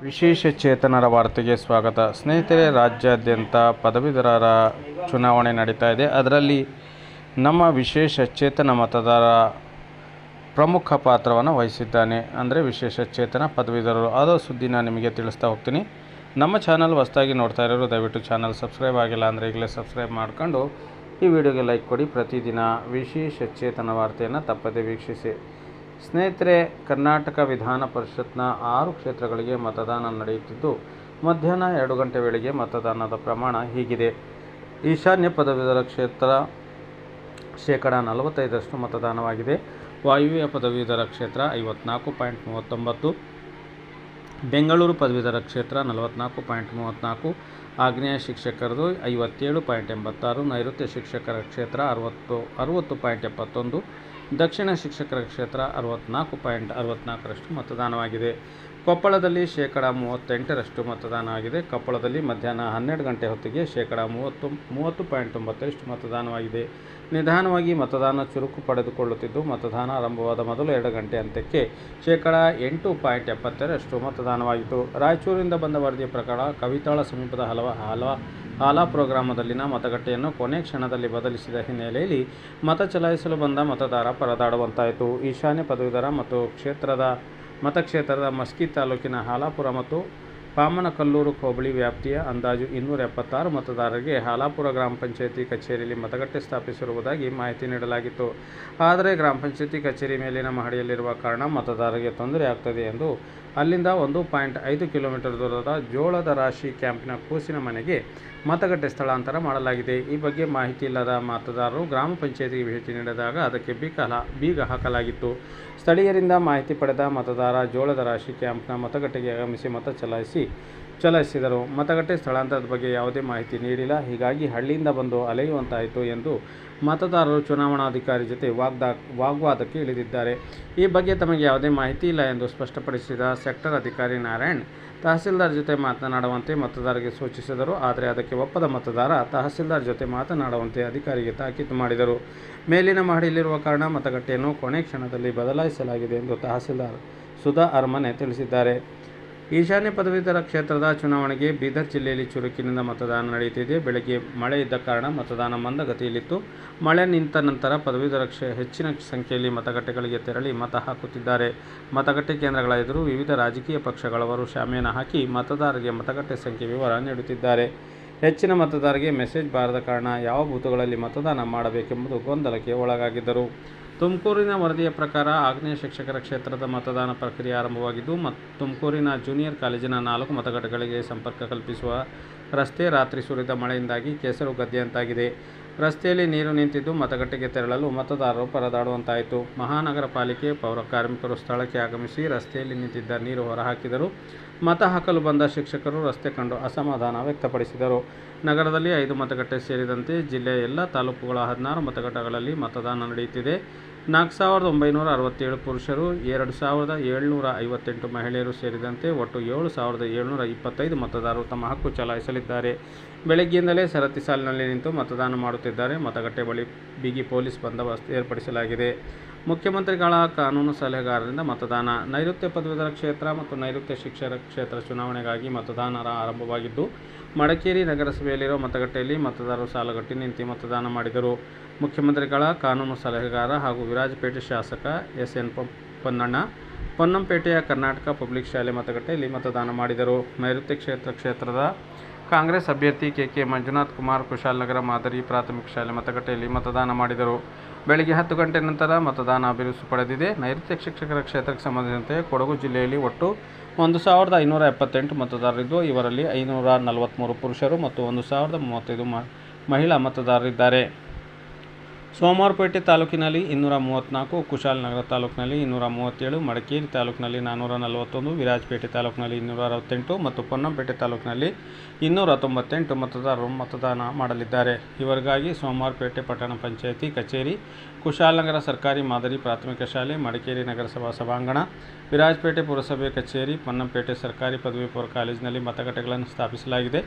ವಿಶೇಷ ಚೇತನರ ವಾರ್ತೆಗೆ ಸ್ವಾಗತ. ಸ್ನೇಹಿತರೆ, ರಾಜ್ಯಾದ್ಯಂತ ಪದವೀಧರರ ಚುನಾವಣೆ ನಡೀತಾ ಇದೆ. ಅದರಲ್ಲಿ ನಮ್ಮ ವಿಶೇಷ ಚೇತನ ಮತದಾರ ಪ್ರಮುಖ ಪಾತ್ರವನ್ನು ವಹಿಸಿದ್ದಾನೆ. ಅಂದರೆ ವಿಶೇಷ ಚೇತನ ಪದವೀಧರರು. ಅದೋ ಸುದ್ದಿನ ನಿಮಗೆ ತಿಳಿಸ್ತಾ ಹೋಗ್ತೀನಿ. ನಮ್ಮ ಚಾನಲ್ ಹೊಸದಾಗಿ ನೋಡ್ತಾ ಇರೋರು ದಯವಿಟ್ಟು ಚಾನಲ್ ಸಬ್ಸ್ಕ್ರೈಬ್ ಆಗಿಲ್ಲ ಅಂದರೆ ಈಗಲೇ ಸಬ್ಸ್ಕ್ರೈಬ್ ಮಾಡ್ಕೊಂಡು ಈ ವಿಡಿಯೋಗೆ ಲೈಕ್ ಕೊಡಿ. ಪ್ರತಿದಿನ ವಿಶೇಷ ಚೇತನ ವಾರ್ತೆಯನ್ನು ತಪ್ಪದೇ ವೀಕ್ಷಿಸಿ. ಸ್ನೇಹಿತರೆ, ಕರ್ನಾಟಕ ವಿಧಾನ ಪರಿಷತ್ನ ಆರು ಕ್ಷೇತ್ರಗಳಿಗೆ ಮತದಾನ ನಡೆಯುತ್ತಿದ್ದು, ಮಧ್ಯಾಹ್ನ ಎರಡು ಗಂಟೆ ವೇಳೆಗೆ ಮತದಾನದ ಪ್ರಮಾಣ ಹೀಗಿದೆ. ಈಶಾನ್ಯ ಪದವೀಧರ ಕ್ಷೇತ್ರ ಶೇಕಡ ನಲವತ್ತೈದರಷ್ಟು ಮತದಾನವಾಗಿದೆ. ವಾಯುವ್ಯ ಪದವೀಧರ ಕ್ಷೇತ್ರ ಐವತ್ನಾಲ್ಕು ಪಾಯಿಂಟ್ ಮೂವತ್ತೊಂಬತ್ತು ಬೆಂಗಳೂರು ಪದವೀಧರ ಕ್ಷೇತ್ರ ನಲವತ್ನಾಲ್ಕು ಪಾಯಿಂಟ್ ಮೂವತ್ತ್ನಾಲ್ಕು ಆಗ್ನೇಯ ಶಿಕ್ಷಕರದು ಐವತ್ತೇಳು ಪಾಯಿಂಟ್ ಎಂಬತ್ತಾರು, ನೈಋತ್ಯ ಶಿಕ್ಷಕರ ಕ್ಷೇತ್ರ ಅರವತ್ತು, ಅರುವತ್ತು ಪಾಯಿಂಟ್ ಎಪ್ಪತ್ತೊಂದು, ದಕ್ಷಿಣ ಶಿಕ್ಷಕರ ಕ್ಷೇತ್ರ ಅರವತ್ತ್ನಾಲ್ಕು ಪಾಯಿಂಟ್ ಅರವತ್ತ್ನಾಲ್ಕರಷ್ಟು ಮತದಾನವಾಗಿದೆ. ಕೊಪ್ಪಳದಲ್ಲಿ ಶೇಕಡ ಮೂವತ್ತೆಂಟರಷ್ಟು ಮತದಾನ ಆಗಿದೆ. ಕೊಪ್ಪಳದಲ್ಲಿ ಮಧ್ಯಾಹ್ನ ಹನ್ನೆರಡು ಗಂಟೆ ಹೊತ್ತಿಗೆ ಶೇಕಡ ಮೂವತ್ತು ಮೂವತ್ತು ಪಾಯಿಂಟ್ ತೊಂಬತ್ತರಷ್ಟು ಮತದಾನವಾಗಿದೆ. ನಿಧಾನವಾಗಿ ಮತದಾನ ಚುರುಕು ಪಡೆದುಕೊಳ್ಳುತ್ತಿದ್ದು, ಮತದಾನ ಆರಂಭವಾದ ಮೊದಲು ಎರಡು ಗಂಟೆ ಅಂತ್ಯಕ್ಕೆ ಶೇಕಡ ಎಂಟು ಪಾಯಿಂಟ್ ಎಪ್ಪತ್ತರಷ್ಟು ಮತದಾನವಾಯಿತು ರಾಯಚೂರಿನಿಂದ ಬಂದ ವರದಿಯ ಪ್ರಕಾರ, ಕವಿತಾಳ ಸಮೀಪದ ಹಲವ ಹಲವ, ಹಾಲಾ ಪ್ರೋಗ್ರಾಮದಲ್ಲಿನ ಮತಗಟ್ಟೆಯನ್ನು ಕೊನೆ ಕ್ಷಣದಲ್ಲಿ ಬದಲಿಸಿದ ಹಿನ್ನೆಲೆಯಲ್ಲಿ ಮತ ಚಲಾಯಿಸಲು ಬಂದ ಮತದಾರ ಪರದಾಡುವಂತಾಯಿತು. ಈಶಾನ್ಯ ಪದವೀಧರ ಮತ್ತು ಕ್ಷೇತ್ರದ ಮತಕ್ಷೇತ್ರದ ಮಸ್ಕಿ ತಾಲೂಕಿನ ಹಾಲಾಪುರ ಮತ್ತು ಪಾಮನಕಲ್ಲೂರು ಹೋಬಳಿ ವ್ಯಾಪ್ತಿಯ ಅಂದಾಜು ಇನ್ನೂರ ಎಪ್ಪತ್ತಾರು ಮತದಾರರಿಗೆ ಹಾಲಾಪುರ ಗ್ರಾಮ ಪಂಚಾಯಿತಿ ಕಚೇರಿಯಲ್ಲಿ ಮತಗಟ್ಟೆ ಸ್ಥಾಪಿಸಿರುವುದಾಗಿ ಮಾಹಿತಿ ನೀಡಲಾಗಿತ್ತು. ಆದರೆ ಗ್ರಾಮ ಪಂಚಾಯಿತಿ ಕಚೇರಿ ಮೇಲಿನ ಮಹಡಿಯಲ್ಲಿರುವ ಕಾರಣ ಮತದಾರರಿಗೆ ತೊಂದರೆ ಎಂದು ಅಲ್ಲಿಂದ ಒಂದು ಪಾಯಿಂಟ್ ಐದು ಕಿಲೋಮೀಟರ್ ದೂರದ ಜೋಳದ ರಾಶಿ ಕ್ಯಾಂಪಿನ ಕೂಸಿನ ಮನೆಗೆ ಮತಗಟ್ಟೆ ಸ್ಥಳಾಂತರ ಮಾಡಲಾಗಿದೆ. ಈ ಬಗ್ಗೆ ಮಾಹಿತಿ ಇಲ್ಲದ ಮತದಾರರು ಗ್ರಾಮ ಪಂಚಾಯತಿಗೆ ಭೇಟಿ ನೀಡಿದಾಗ ಅದಕ್ಕೆ ಬೀಗ ಹಲ- ಬೀಗ ಹಾಕಲಾಗಿತ್ತು. ಸ್ಥಳೀಯರಿಂದ ಮಾಹಿತಿ ಪಡೆದ ಮತದಾರ ಜೋಳದ ರಾಶಿ ಕ್ಯಾಂಪ್ನ ಮತಗಟ್ಟೆಗೆ ಆಗಮಿಸಿ ಮತ ಚಲಾಯಿಸಿ ಚಲಾಯಿಸಿದರು. ಮತಗಟ್ಟೆ ಸ್ಥಳಾಂತರದ ಬಗ್ಗೆ ಯಾವುದೇ ಮಾಹಿತಿ ನೀಡಿಲ್ಲ. ಹೀಗಾಗಿ ಹಳ್ಳಿಯಿಂದ ಬಂದು ಅಲೆಯುವಂತಾಯಿತು ಎಂದು ಮತದಾರರು ಚುನಾವಣಾಧಿಕಾರಿ ಜೊತೆ ವಾಗ್ದಾ, ವಾಗ್ವಾದಕ್ಕೆ ಇಳಿದಿದ್ದಾರೆ. ಈ ಬಗ್ಗೆ ತಮಗೆ ಯಾವುದೇ ಮಾಹಿತಿ ಇಲ್ಲ ಎಂದು ಸ್ಪಷ್ಟಪಡಿಸಿದ ಸೆಕ್ಟರ್ ಅಧಿಕಾರಿ ನಾರಾಯಣ್, ತಹಸೀಲ್ದಾರ್ ಜೊತೆ ಮಾತನಾಡುವಂತೆ ಮತದಾರರಿಗೆ ಸೂಚಿಸಿದರು. ಆದರೆ ಅದಕ್ಕೆ ಒಪ್ಪದ ಮತದಾರ ತಹಸೀಲ್ದಾರ್ ಜೊತೆ ಮಾತನಾಡುವಂತೆ ಅಧಿಕಾರಿಗೆ ತಾಕೀತು ಮಾಡಿದರು. ಮೇಲಿನ ಮಹಡಿಯಲ್ಲಿರುವ ಕಾರಣ ಮತಗಟ್ಟೆಯನ್ನು ಕೊನೆ ಕ್ಷಣದಲ್ಲಿ ಬದಲಾಯಿಸಲಾಗಿದೆ ಎಂದು ತಹಸೀಲ್ದಾರ್ ಸುಧಾ ಅರಮನೆ ತಿಳಿಸಿದ್ದಾರೆ. ಈಶಾನ್ಯ ಪದವೀಧರ ಕ್ಷೇತ್ರದ ಚುನಾವಣೆಗೆ ಬೀದರ್ ಜಿಲ್ಲೆಯಲ್ಲಿ ಚುರುಕಿನಿಂದ ಮತದಾನ ನಡೆಯುತ್ತಿದೆ. ಬೆಳಗ್ಗೆ ಮಳೆ ಇದ್ದ ಕಾರಣ ಮತದಾನ ಮಂದಗತಿಯಲ್ಲಿತ್ತು. ಮಳೆ ನಿಂತ ನಂತರ ಪದವೀಧರ ಕ್ಷೇ ಹೆಚ್ಚಿನ ಸಂಖ್ಯೆಯಲ್ಲಿ ಮತಗಟ್ಟೆಗಳಿಗೆ ತೆರಳಿ ಮತ ಹಾಕುತ್ತಿದ್ದಾರೆ. ಮತಗಟ್ಟೆ ಕೇಂದ್ರಗಳ ಎದುರು ವಿವಿಧ ರಾಜಕೀಯ ಪಕ್ಷಗಳವರು ಶಾಮಿಯಾನ ಹಾಕಿ ಮತದಾರರಿಗೆ ಮತಗಟ್ಟೆ ಸಂಖ್ಯೆ ವಿವರ ನೀಡುತ್ತಿದ್ದಾರೆ. ಹೆಚ್ಚಿನ ಮತದಾರರಿಗೆ ಮೆಸೇಜ್ ಬಾರದ ಕಾರಣ ಯಾವ ಬೂತುಗಳಲ್ಲಿ ಮತದಾನ ಮಾಡಬೇಕೆಂಬುದು ಗೊಂದಲಕ್ಕೆ ಒಳಗಾಗಿದ್ದರು. ತುಮಕೂರಿನ ವರದಿಯ ಪ್ರಕಾರ ಆಗ್ನೇಯ ಶಿಕ್ಷಕರ ಕ್ಷೇತ್ರದ ಮತದಾನ ಪ್ರಕ್ರಿಯೆ ಆರಂಭವಾಗಿದ್ದು ತುಮಕೂರಿನ ಜೂನಿಯರ್ ಕಾಲೇಜಿನ ನಾಲ್ಕು ಮತಗಟ್ಟೆಗಳಿಗೆ ಸಂಪರ್ಕ ಕಲ್ಪಿಸುವ ರಸ್ತೆ ರಾತ್ರಿ ಸುರಿದ ಮಳೆಯಿಂದಾಗಿ ಕೆಸರು ಗದ್ದೆಯಂತಾಗಿದೆ ರಸ್ತೆಯಲ್ಲಿ ನೀರು ನಿಂತಿದ್ದು ಮತಗಟ್ಟೆಗೆ ತೆರಳಲು ಮತದಾರರು ಪರದಾಡುವಂತಾಯಿತು. ಮಹಾನಗರ ಪಾಲಿಕೆ ಪೌರ ಕಾರ್ಮಿಕರು ಸ್ಥಳಕ್ಕೆ ಆಗಮಿಸಿ ರಸ್ತೆಯಲ್ಲಿ ನಿಂತಿದ್ದ ನೀರು ಹೊರಹಾಕಿದರು. ಮತ ಹಾಕಲು ಬಂದ ಶಿಕ್ಷಕರು ರಸ್ತೆ ಕಂಡು ಅಸಮಾಧಾನ ವ್ಯಕ್ತಪಡಿಸಿದರು. ನಗರದಲ್ಲಿ ಐದು ಮತಗಟ್ಟೆ ಸೇರಿದಂತೆ ಜಿಲ್ಲೆಯ ಎಲ್ಲ ತಾಲೂಕುಗಳ ಹದಿನಾರು ಮತಗಟ್ಟೆಗಳಲ್ಲಿ ಮತದಾನ ನಡೆಯುತ್ತಿದೆ. ನಾಲ್ಕು ಸಾವಿರದ ಒಂಬೈನೂರ ಅರವತ್ತೇಳು ಪುರುಷರು, ಎರಡು ಸಾವಿರದ ಏಳ್ನೂರ ಐವತ್ತೆಂಟು ಮಹಿಳೆಯರು ಸೇರಿದಂತೆ ಒಟ್ಟು ಏಳು ಸಾವಿರದ ಏಳ್ನೂರ ಇಪ್ಪತ್ತೈದು ಮತದಾರರು ತಮ್ಮ ಹಕ್ಕು ಚಲಾಯಿಸಲಿದ್ದಾರೆ. ಬೆಳಗ್ಗೆಯಿಂದಲೇ ಸರತಿ ಸಾಲಿನಲ್ಲಿ ನಿಂತು ಮತದಾನ ಮಾಡುತ್ತಿದ್ದಾರೆ. ಮತಗಟ್ಟೆ ಬಳಿ ಬಿಗಿ ಪೊಲೀಸ್ ಬಂದೋಬಸ್ತ್ ಏರ್ಪಡಿಸಲಾಗಿದೆ. ಮುಖ್ಯಮಂತ್ರಿಗಳ ಕಾನೂನು ಸಲಹೆಗಾರರಿಂದ ಮತದಾನ. ನೈಋತ್ಯ ಪದವೀಧರ ಕ್ಷೇತ್ರ ಮತ್ತು ನೈಋತ್ಯ ಶಿಕ್ಷಕ ಕ್ಷೇತ್ರ ಚುನಾವಣೆಗಾಗಿ ಮತದಾನ ಆರಂಭವಾಗಿದ್ದು, ಮಡಿಕೇರಿ ನಗರಸಭೆಯಲ್ಲಿರುವ ಮತಗಟ್ಟೆಯಲ್ಲಿ ಮತದಾರರು ಸಾಲುಗಟ್ಟಿ ನಿಂತು ಮತದಾನ ಮಾಡಿದರು. ಮುಖ್ಯಮಂತ್ರಿಗಳ ಕಾನೂನು ಸಲಹೆಗಾರ ಹಾಗೂ ವಿರಾಜಪೇಟೆ ಶಾಸಕ ಎಸ್. ಎನ್. ಪೊನ್ನಣ್ಣ, ಪೊನ್ನಂಪೇಟೆಯ ಕರ್ನಾಟಕ ಪಬ್ಲಿಕ್ ಶಾಲೆ ಮತಗಟ್ಟೆಯಲ್ಲಿ ಮತದಾನ ಮಾಡಿದರು. ನೈಋತ್ಯ ಕ್ಷೇತ್ರ ಕ್ಷೇತ್ರದ ಕಾಂಗ್ರೆಸ್ ಅಭ್ಯರ್ಥಿ ಕೆ. ಕೆ. ಮಂಜುನಾಥ್ ಕುಮಾರ್ ಕುಶಾಲನಗರ ಮಾದರಿ ಪ್ರಾಥಮಿಕ ಶಾಲೆ ಮತಗಟ್ಟೆಯಲ್ಲಿ ಮತದಾನ ಮಾಡಿದರು. ಬೆಳಗ್ಗೆ ಹತ್ತು ಗಂಟೆ ನಂತರ ಮತದಾನ ಬಿರುಸು ಪಡೆದಿದೆ. ನೈಋತ್ಯ ಶಿಕ್ಷಕರ ಕ್ಷೇತ್ರಕ್ಕೆ ಸಂಬಂಧಿಸಿದಂತೆ ಕೊಡಗು ಜಿಲ್ಲೆಯಲ್ಲಿ ಒಟ್ಟು ಒಂದು ಸಾವಿರದ ಐನೂರ ಎಪ್ಪತ್ತೆಂಟು ಮತದಾರರಿದ್ದು, ಇವರಲ್ಲಿ ಐನೂರ ನಲವತ್ತ್ಮೂರು ಪುರುಷರು ಮತ್ತು ಒಂದು ಸಾವಿರದ ಮೂವತ್ತೈದು ಮಹಿಳಾ ಮತದಾರರಿದ್ದಾರೆ. ಸೋಮವಾರಪೇಟೆ ತಾಲೂಕಿನಲ್ಲಿ ಇನ್ನೂರ ಮೂವತ್ತ್ನಾಲ್ಕು ಕುಶಾಲನಗರ ತಾಲೂಕಿನಲ್ಲಿ ಇನ್ನೂರ ಮೂವತ್ತೇಳು, ಮಡಿಕೇರಿ ತಾಲೂಕಿನಲ್ಲಿ ನಾನ್ನೂರ ನಲವತ್ತೊಂದು, ವಿರಾಜಪೇಟೆ ತಾಲೂಕಿನಲ್ಲಿ ಇನ್ನೂರ ಅರವತ್ತೆಂಟು ಮತ್ತು ಪೊನ್ನಂಪೇಟೆ ತಾಲೂಕಿನಲ್ಲಿ ಇನ್ನೂರ ತೊಂಬತ್ತೆಂಟು ಮತದಾರರು ಮತದಾನ ಮಾಡಲಿದ್ದಾರೆ. ಇವರಿಗಾಗಿ ಸೋಮವಾರಪೇಟೆ ಪಟ್ಟಣ ಪಂಚಾಯಿತಿ ಕಚೇರಿ ಕುಶಾಲನಗರ ಸರ್ಕಾರಿ ಮಾದರಿ ಪ್ರಾಥಮಿಕ ಶಾಲೆ, ಮಡಿಕೇರಿ ನಗರಸಭಾ ಸಭಾಂಗಣ, ವಿರಾಜಪೇಟೆ ಪುರಸಭೆ ಕಚೇರಿ, ಪೊನ್ನಂಪೇಟೆ ಸರ್ಕಾರಿ ಪದವಿ ಪೂರ್ವ ಕಾಲೇಜಿನಲ್ಲಿ ಮತಗಟ್ಟೆಗಳನ್ನು ಸ್ಥಾಪಿಸಲಾಗಿದೆ.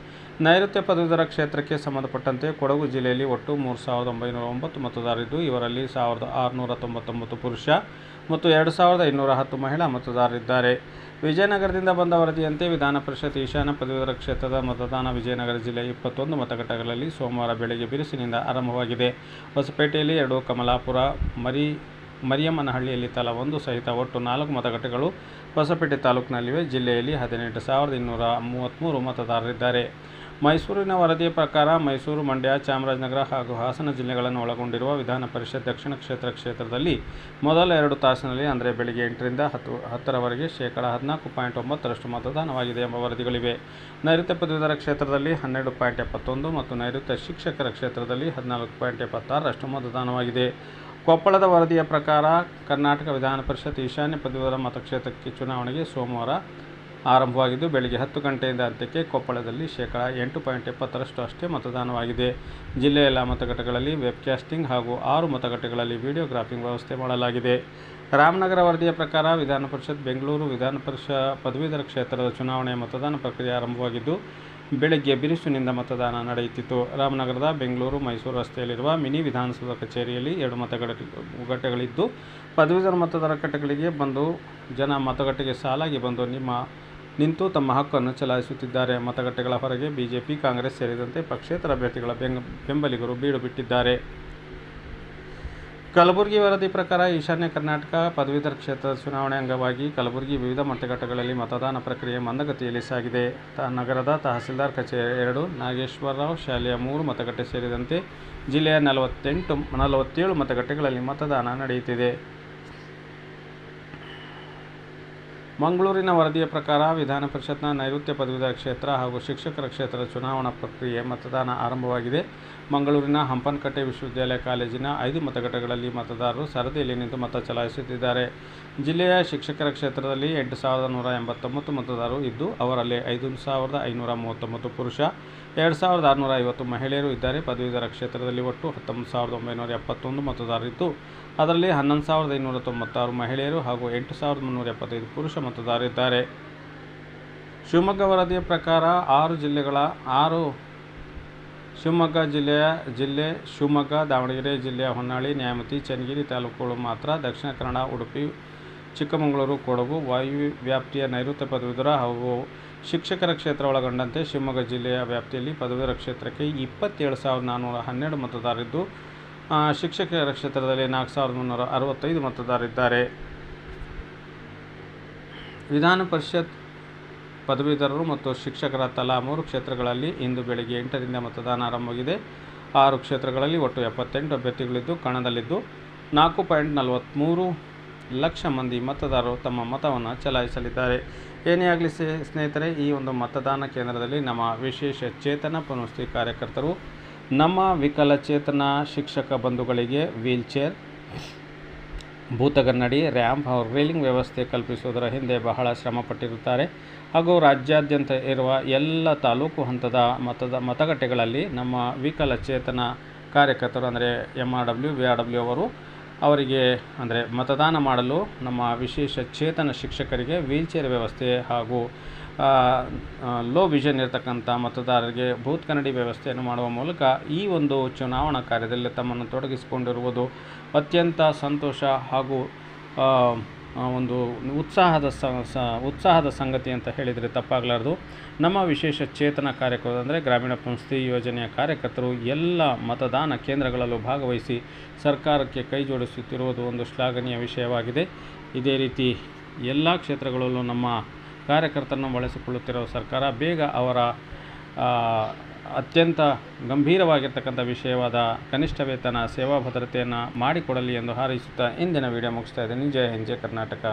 ನೈಋತ್ಯ ಪದವೀಧರ ಕ್ಷೇತ್ರಕ್ಕೆ ಸಂಬಂಧಪಟ್ಟಂತೆ ಕೊಡಗು ಜಿಲ್ಲೆಯಲ್ಲಿ ಒಟ್ಟು ಮೂರು ಸಾವಿರದ ಒಂಬೈನೂರ ಒಂಬತ್ತು ಮತದಾರರಿದ್ದು, ಇವರಲ್ಲಿ ಸಾವಿರದ ಆರುನೂರ ತೊಂಬತ್ತೊಂಬತ್ತು ಪುರುಷ ಮತ್ತು ಎರಡು ಸಾವಿರದ ಇನ್ನೂರ ಹತ್ತು ಮಹಿಳಾ ಮತದಾರರಿದ್ದಾರೆ. ವಿಜಯನಗರದಿಂದ ಬಂದ ವರದಿಯಂತೆ ವಿಧಾನ ಪರಿಷತ್ ಈಶಾನ್ಯ ಪದವೀಧರ ಕ್ಷೇತ್ರದ ಮತದಾನ ವಿಜಯನಗರ ಜಿಲ್ಲೆ ಇಪ್ಪತ್ತೊಂದು ಮತಗಟ್ಟೆಗಳಲ್ಲಿ ಸೋಮವಾರ ಬೆಳಗ್ಗೆ ಬಿರುಸಿನಿಂದ ಆರಂಭವಾಗಿದೆ. ಹೊಸಪೇಟೆಯಲ್ಲಿ ಎರಡು, ಕಮಲಾಪುರ, ಮರಿ, ಮರಿಯಮ್ಮನಹಳ್ಳಿಯಲ್ಲಿ ತಲಾ ಒಂದು ಸಹಿತ ಒಟ್ಟು ನಾಲ್ಕು ಮತಗಟ್ಟೆಗಳು ಹೊಸಪೇಟೆ ತಾಲೂಕಿನಲ್ಲಿವೆ. ಜಿಲ್ಲೆಯಲ್ಲಿ ಹದಿನೆಂಟು ಸಾವಿರದ ಇನ್ನೂರ ಮೂವತ್ತ್ಮೂರು ಮತದಾರರಿದ್ದಾರೆ. ಮೈಸೂರಿನ ವರದಿಯ ಪ್ರಕಾರ ಮೈಸೂರು ಮಂಡ್ಯ, ಚಾಮರಾಜನಗರ ಹಾಗೂ ಹಾಸನ ಜಿಲ್ಲೆಗಳನ್ನು ಒಳಗೊಂಡಿರುವ ವಿಧಾನ ಪರಿಷತ್ ದಕ್ಷಿಣ ಕ್ಷೇತ್ರ ಕ್ಷೇತ್ರದಲ್ಲಿ ಮೊದಲ ಎರಡು ತಾಸಿನಲ್ಲಿ ಅಂದರೆ ಬೆಳಗ್ಗೆ ಎಂಟರಿಂದ ಹತ್ತು, ಹತ್ತರವರೆಗೆ ಶೇಕಡ ಹದಿನಾಲ್ಕು ಪಾಯಿಂಟ್ ಒಂಬತ್ತರಷ್ಟು ಮತದಾನವಾಗಿದೆ ಎಂಬ ವರದಿಗಳಿವೆ. ನೈಋತ್ಯ ಪದವೀಧರ ಕ್ಷೇತ್ರದಲ್ಲಿ ಹನ್ನೆರಡು ಪಾಯಿಂಟ್ ಎಪ್ಪತ್ತೊಂದು ಮತ್ತು ನೈಋತ್ಯ ಶಿಕ್ಷಕರ ಕ್ಷೇತ್ರದಲ್ಲಿ ಹದಿನಾಲ್ಕು ಪಾಯಿಂಟ್ ಎಪ್ಪತ್ತಾರರಷ್ಟು ಮತದಾನವಾಗಿದೆ. ಕೊಪ್ಪಳದ ವರದಿಯ ಪ್ರಕಾರ ಕರ್ನಾಟಕ ವಿಧಾನ ಪರಿಷತ್ ಈಶಾನ್ಯ ಪದವೀಧರ ಮತಕ್ಷೇತ್ರಕ್ಕೆ ಚುನಾವಣೆಗೆ ಸೋಮವಾರ ಆರಂಭವಾಗಿದ್ದು, ಬೆಳಗ್ಗೆ ಹತ್ತು ಗಂಟೆಯಿಂದ ಅಂತ್ಯಕ್ಕೆ ಕೊಪ್ಪಳದಲ್ಲಿ ಶೇಕಡ ಎಂಟು ಪಾಯಿಂಟ್ ಎಪ್ಪತ್ತರಷ್ಟು ಅಷ್ಟೇ ಮತದಾನವಾಗಿದೆ. ಜಿಲ್ಲೆಯ ಎಲ್ಲ ಮತಗಟ್ಟೆಗಳಲ್ಲಿ ವೆಬ್ಕಾಸ್ಟಿಂಗ್ ಹಾಗೂ ಆರು ಮತಗಟ್ಟೆಗಳಲ್ಲಿ ವಿಡಿಯೋಗ್ರಾಫಿಂಗ್ ವ್ಯವಸ್ಥೆ ಮಾಡಲಾಗಿದೆ. ರಾಮನಗರ ವರದಿಯ ಪ್ರಕಾರ ವಿಧಾನ ಪರಿಷತ್ ಬೆಂಗಳೂರು ವಿಧಾನ ಪದವೀಧರ ಕ್ಷೇತ್ರದ ಚುನಾವಣೆಯ ಮತದಾನ ಪ್ರಕ್ರಿಯೆ ಆರಂಭವಾಗಿದ್ದು, ಬೆಳಗ್ಗೆ ಬಿರುಸಿನಿಂದ ಮತದಾನ ನಡೆಯುತ್ತಿತ್ತು. ರಾಮನಗರದ ಬೆಂಗಳೂರು ಮೈಸೂರು ರಸ್ತೆಯಲ್ಲಿರುವ ಮಿನಿ ವಿಧಾನಸಭಾ ಕಚೇರಿಯಲ್ಲಿ ಎರಡು ಮತಗಟ್ಟೆಗಳಿದ್ದು ಗಟ್ಟೆಗಳಿದ್ದು ಪದವೀಧರ ಮತದಾರ ಕಟ್ಟೆಗಳಿಗೆ ಬಂದು ಜನ ಮತಗಟ್ಟೆಗೆ ಸಾಲಾಗಿ ಬಂದು ನಿಮ್ಮ ನಿಂತು ತಮ್ಮ ಹಕ್ಕನ್ನು ಚಲಾಯಿಸುತ್ತಿದ್ದಾರೆ. ಮತಗಟ್ಟೆಗಳ ಹೊರಗೆ ಬಿಜೆಪಿ, ಕಾಂಗ್ರೆಸ್ ಸೇರಿದಂತೆ ಪಕ್ಷೇತರ ಅಭ್ಯರ್ಥಿಗಳ ಬೆಂಬಲಿಗರು ಬೀಡು ಬಿಟ್ಟಿದ್ದಾರೆ. ಕಲಬುರಗಿ ವರದಿ ಪ್ರಕಾರ ಈಶಾನ್ಯ ಕರ್ನಾಟಕ ಪದವೀಧರ ಕ್ಷೇತ್ರದ ಚುನಾವಣೆ ಅಂಗವಾಗಿ ಕಲಬುರಗಿ ವಿವಿಧ ಮತಗಟ್ಟೆಗಳಲ್ಲಿ ಮತದಾನ ಪ್ರಕ್ರಿಯೆ ಮಂದಗತಿಯಲ್ಲಿ ಸಾಗಿದೆ. ನಗರದ ತಹಸೀಲ್ದಾರ್ ಕಚೇರಿ ಎರಡು, ನಾಗೇಶ್ವರರಾವ್ ಶಾಲೆಯ ಮೂರು ಮತಗಟ್ಟೆ ಸೇರಿದಂತೆ ಜಿಲ್ಲೆಯ ನಲವತ್ತೆಂಟು, ನಲವತ್ತೇಳು ಮತಗಟ್ಟೆಗಳಲ್ಲಿ ಮತದಾನ ನಡೆಯುತ್ತಿದೆ. ಮಂಗಳೂರಿನ ವರದಿಯ ಪ್ರಕಾರ ವಿಧಾನ ಪರಿಷತ್ನ ನೈಋತ್ಯ ಪದವೀಧರ ಕ್ಷೇತ್ರ ಹಾಗೂ ಶಿಕ್ಷಕರ ಕ್ಷೇತ್ರದ ಚುನಾವಣಾ ಪ್ರಕ್ರಿಯೆ ಮತದಾನ ಆರಂಭವಾಗಿದೆ. ಮಂಗಳೂರಿನ ಹಂಪನಕಟ್ಟೆ ವಿಶ್ವವಿದ್ಯಾಲಯ ಕಾಲೇಜಿನ ಐದು ಮತಗಟ್ಟೆಗಳಲ್ಲಿ ಮತದಾರರು ಸರದಿಯಲ್ಲಿ ನಿಂತು ಮತ ಚಲಾಯಿಸುತ್ತಿದ್ದಾರೆ. ಜಿಲ್ಲೆಯ ಶಿಕ್ಷಕರ ಕ್ಷೇತ್ರದಲ್ಲಿ ಎಂಟು ಸಾವಿರದ ನೂರ ಎಂಬತ್ತೊಂಬತ್ತು ಮತದಾರರು ಇದ್ದು, ಅವರಲ್ಲಿ ಐದು ಸಾವಿರದ ಐನೂರ ಮೂವತ್ತೊಂಬತ್ತು ಪುರುಷ ಎರಡು ಸಾವಿರದ ಆರುನೂರ ಐವತ್ತು ಮಹಿಳೆಯರು ಇದ್ದಾರೆ. ಪದವೀಧರ ಕ್ಷೇತ್ರದಲ್ಲಿ ಒಟ್ಟು ಹತ್ತೊಂಬತ್ತು ಸಾವಿರದ ಒಂಬೈನೂರ ಎಪ್ಪತ್ತೊಂದು ಮತದಾರರಿದ್ದು, ಅದರಲ್ಲಿ ಹನ್ನೊಂದು ಸಾವಿರದ ಐನೂರ ತೊಂಬತ್ತಾರು ಮಹಿಳೆಯರು ಹಾಗೂ ಎಂಟು ಸಾವಿರದ ಮುನ್ನೂರ ಎಪ್ಪತ್ತೈದು ಪುರುಷ ಮತದಾರರಿದ್ದಾರೆ. ಶಿವಮೊಗ್ಗ ವರದಿಯ ಪ್ರಕಾರ ಆರು ಜಿಲ್ಲೆಗಳ, ಆರು ಶಿವಮೊಗ್ಗ ಜಿಲ್ಲೆಯ ಜಿಲ್ಲೆ ಶಿವಮೊಗ್ಗ, ದಾವಣಗೆರೆ ಜಿಲ್ಲೆಯ ಹೊನ್ನಾಳಿ ನ್ಯಾಮತಿ ಚನ್ನಗಿರಿ ತಾಲೂಕುಗಳು ಮಾತ್ರ, ದಕ್ಷಿಣ ಕನ್ನಡ, ಉಡುಪಿ, ಚಿಕ್ಕಮಗಳೂರು, ಕೊಡಗು, ವಾಯು ವ್ಯಾಪ್ತಿಯ ನೈಋತ್ಯ ಪದವೀಧರ ಹಾಗೂ ಶಿಕ್ಷಕರ ಕ್ಷೇತ್ರ ಒಳಗೊಂಡಂತೆ ಶಿವಮೊಗ್ಗ ಜಿಲ್ಲೆಯ ವ್ಯಾಪ್ತಿಯಲ್ಲಿ ಪದವೀಧರ ಕ್ಷೇತ್ರಕ್ಕೆ ಇಪ್ಪತ್ತೇಳು ಸಾವಿರದ ನಾನ್ನೂರ ಹನ್ನೆರಡು ಮತದಾರರಿದ್ದು ಶಿಕ್ಷಕರ ಕ್ಷೇತ್ರದಲ್ಲಿ ನಾಲ್ಕು ಸಾವಿರದ ಮುನ್ನೂರ ಅರವತ್ತೈದು ಮತದಾರರಿದ್ದಾರೆ. ವಿಧಾನ ಪರಿಷತ್ ಪದವೀಧರರು ಮತ್ತು ಶಿಕ್ಷಕರ ತಲಾ ಮೂರು ಕ್ಷೇತ್ರಗಳಲ್ಲಿ ಇಂದು ಬೆಳಗ್ಗೆ ಎಂಟರಿಂದ ಮತದಾನ ಆರಂಭವಾಗಿದೆ. ಆರು ಕ್ಷೇತ್ರಗಳಲ್ಲಿ ಒಟ್ಟು ಎಪ್ಪತ್ತೆಂಟು ಅಭ್ಯರ್ಥಿಗಳಿದ್ದು, ಕಣದಲ್ಲಿದ್ದು ನಾಲ್ಕು ಪಾಯಿಂಟ್ ನಲವತ್ತ್ಮೂರು ಲಕ್ಷ ಮಂದಿ ಮತದಾರರು ತಮ್ಮ ಮತವನ್ನು ಚಲಾಯಿಸಲಿದ್ದಾರೆ. ಏನೇ ಆಗಲಿ ಸ್ನೇಹಿತರೆ, ಈ ಒಂದು ಮತದಾನ ಕೇಂದ್ರದಲ್ಲಿ ನಮ್ಮ ವಿಶೇಷ ಚೇತನ ಪುನಸ್ತಿ ಕಾರ್ಯಕರ್ತರು, ನಮ್ಮ ವಿಕಲಚೇತನ ಶಿಕ್ಷಕ ಬಂಧುಗಳಿಗೆ ವೀಲ್ಚೇರ್, ಭೂತಗನ್ನಡಿ, ರ್ಯಾಂಪ್ ಹಾಗೂ ರೇಲಿಂಗ್ ವ್ಯವಸ್ಥೆ ಕಲ್ಪಿಸುವುದರ ಹಿಂದೆ ಬಹಳ ಶ್ರಮಪಟ್ಟಿರುತ್ತಾರೆ ಹಾಗೂ ರಾಜ್ಯಾದ್ಯಂತ ಇರುವ ಎಲ್ಲ ತಾಲೂಕು ಹಂತದ ಮತದ, ಮತಗಟ್ಟೆಗಳಲ್ಲಿ ನಮ್ಮ ವಿಕಲಚೇತನ ಕಾರ್ಯಕರ್ತರು, ಅಂದರೆ M R W V R W ಅವರು ಅವರಿಗೆ ಅಂದರೆ ಮತದಾನ ಮಾಡಲು ನಮ್ಮ ವಿಶೇಷ ಚೇತನ ಶಿಕ್ಷಕರಿಗೆ ವೀಲ್ಚೇರ್ ವ್ಯವಸ್ಥೆ ಹಾಗೂ ಲೋ ವಿಷನ್ ಇರತಕ್ಕಂಥ ಮತದಾರರಿಗೆ ಭೂತ್ ಕನ್ನಡಿ ವ್ಯವಸ್ಥೆಯನ್ನು ಮಾಡುವ ಮೂಲಕ ಈ ಒಂದು ಚುನಾವಣಾ ಕಾರ್ಯದಲ್ಲಿ ತಮ್ಮನ್ನು ತೊಡಗಿಸಿಕೊಂಡಿರುವುದು ಅತ್ಯಂತ ಸಂತೋಷ ಹಾಗೂ ಒಂದು ಉತ್ಸಾಹದ ಉತ್ಸಾಹದ ಸಂಗತಿ ಅಂತ ಹೇಳಿದರೆ ತಪ್ಪಾಗಲಾರ್ದು. ನಮ್ಮ ವಿಶೇಷ ಚೇತನ ಕಾರ್ಯಕ್ರಮ ಅಂದರೆ ಗ್ರಾಮೀಣ ಸಂಸ್ಥೆ ಯೋಜನೆಯ ಕಾರ್ಯಕರ್ತರು ಎಲ್ಲ ಮತದಾನ ಕೇಂದ್ರಗಳಲ್ಲೂ ಭಾಗವಹಿಸಿ ಸರ್ಕಾರಕ್ಕೆ ಕೈ ಜೋಡಿಸುತ್ತಿರುವುದು ಒಂದು ಶ್ಲಾಘನೀಯ ವಿಷಯವಾಗಿದೆ. ಇದೇ ರೀತಿ ಎಲ್ಲ ಕ್ಷೇತ್ರಗಳಲ್ಲೂ ನಮ್ಮ ಕಾರ್ಯಕರ್ತರನ್ನು ಬಳಸಿಕೊಳ್ಳುತ್ತಿರುವ ಸರ್ಕಾರ ಬೇಗ ಅವರ ಅತ್ಯಂತ ಗಂಭೀರವಾಗಿರ್ತಕ್ಕಂಥ ವಿಷಯವಾದ ಕನಿಷ್ಠ ವೇತನ, ಸೇವಾ ಭದ್ರತೆಯನ್ನು ಮಾಡಿಕೊಡಲಿ ಎಂದು ಹಾರೈಸುತ್ತಾ ಇಂದಿನ ವಿಡಿಯೋ ಮುಗಿಸ್ತಾ ಇದ್ದೀನಿ. ಜಯ ಹಿಂದ್ ಜಯ ಕರ್ನಾಟಕ.